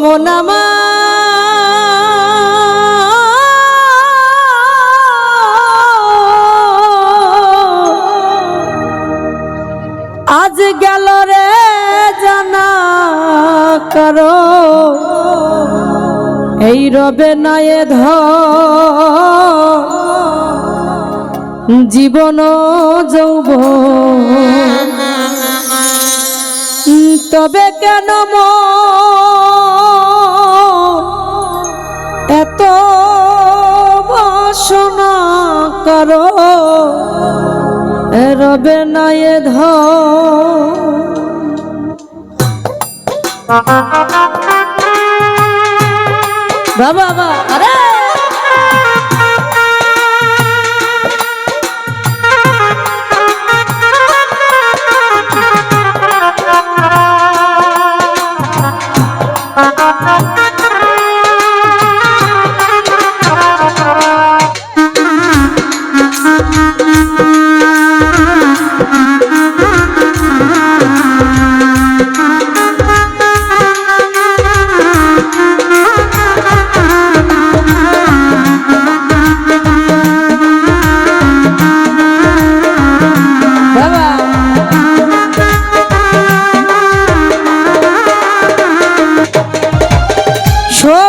মনামা আজ গেল রে জানা করো। এই রবে নায়ে ধ। জীবন যৌব তবে কেন মন এত বাসনা করো রবে না এ ধ বাবা বাবা আরে!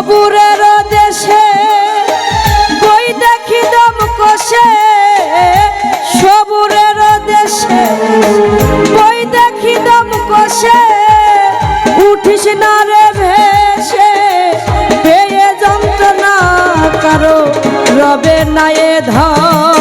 সবুরের দেশে, বই দেখি দম কষে সবুরের দেশে। বই দেখি দম কষে উঠিস না রে ভেসে। পেয়ে যন্ত্রণা কারও রবে না ধন।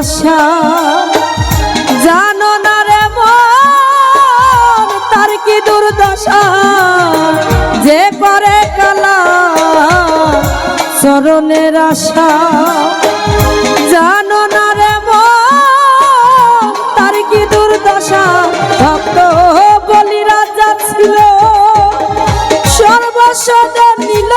আশা জানো না রে মন, তার কি দুর্দশা? যে করে কালা চরণের আশা। জানো না রে মন, তার কি দুর্দশা? ভক্ত বলি রাজা ছিল সর্বস্ব নিল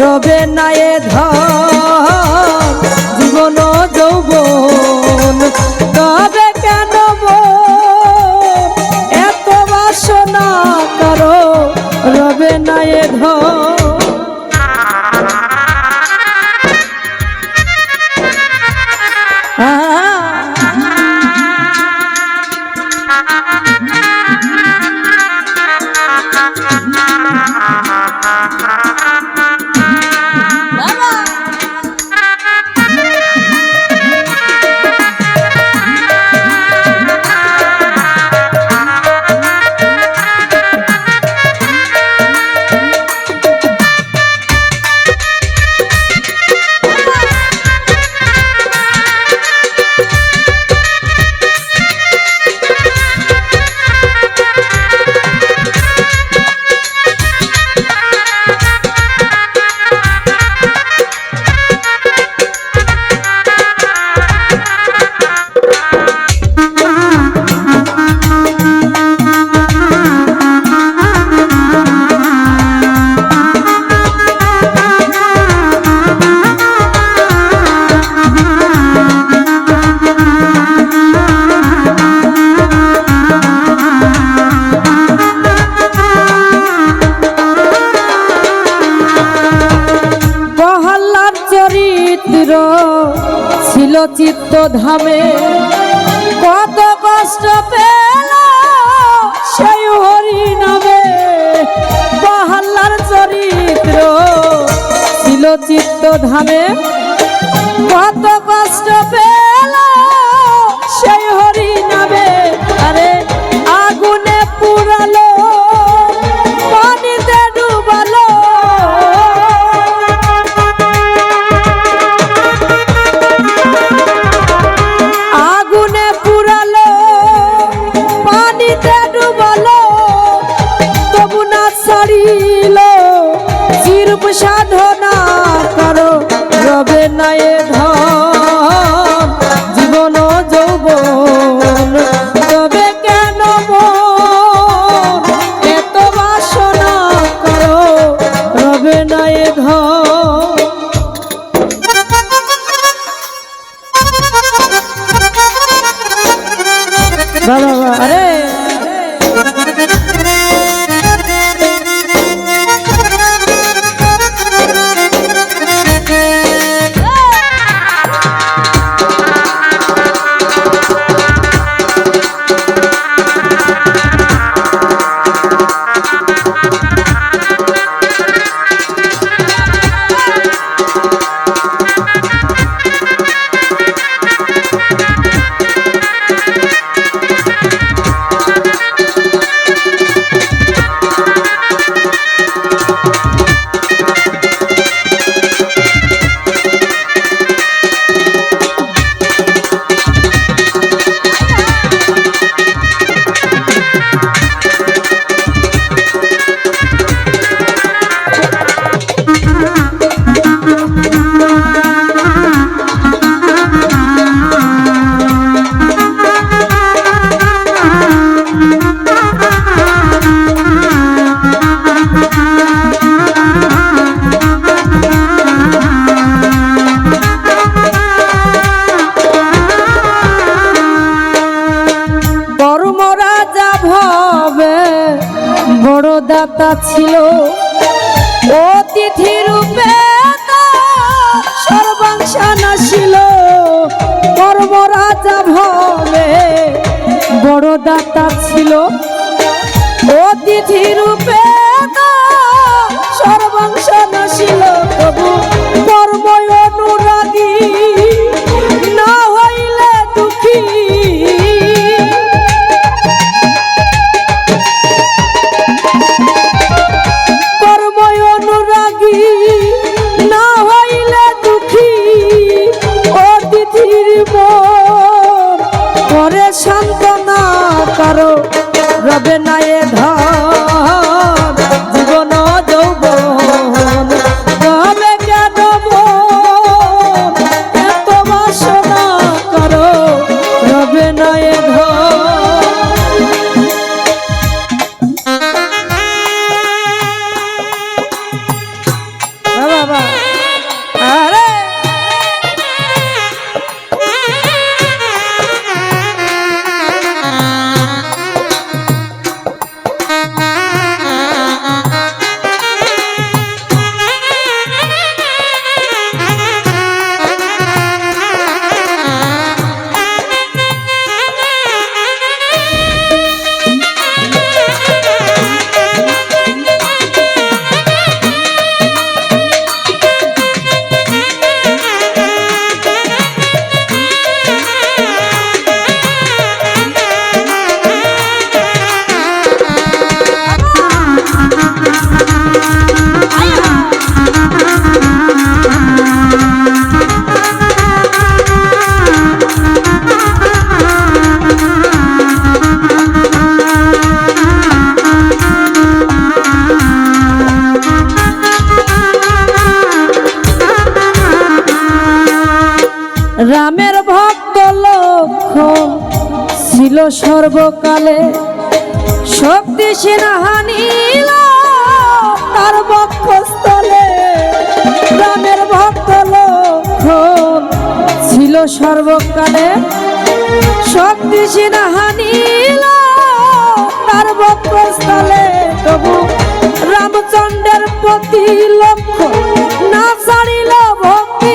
রবে নায়ে এ চিত্ত ধামে কত কষ্ট পেল সেই হরি নামে বাহাল্লার চরিত্র ছিল চিত্ত ধামে কত কষ্ট পেল সাধনা করো রবে নাই ধন। জীবন যৌবন এত বাসনা করো রবে নাই ধন। ছিল। অতিথি রূপে ছিল কর্মরাজা ভবে বড় দাতা ছিল। অতিথি রূপে সর্বকালে শক্তি সেনাহানিল তার বক্ষস্থলে ভক্ত ছিল সর্বকালে। শক্তি সেনাহানিল তার বক্ষস্থলে তবু রামচন্দ্রের প্রতি লক্ষ্য না ছাড়িল ভক্তি।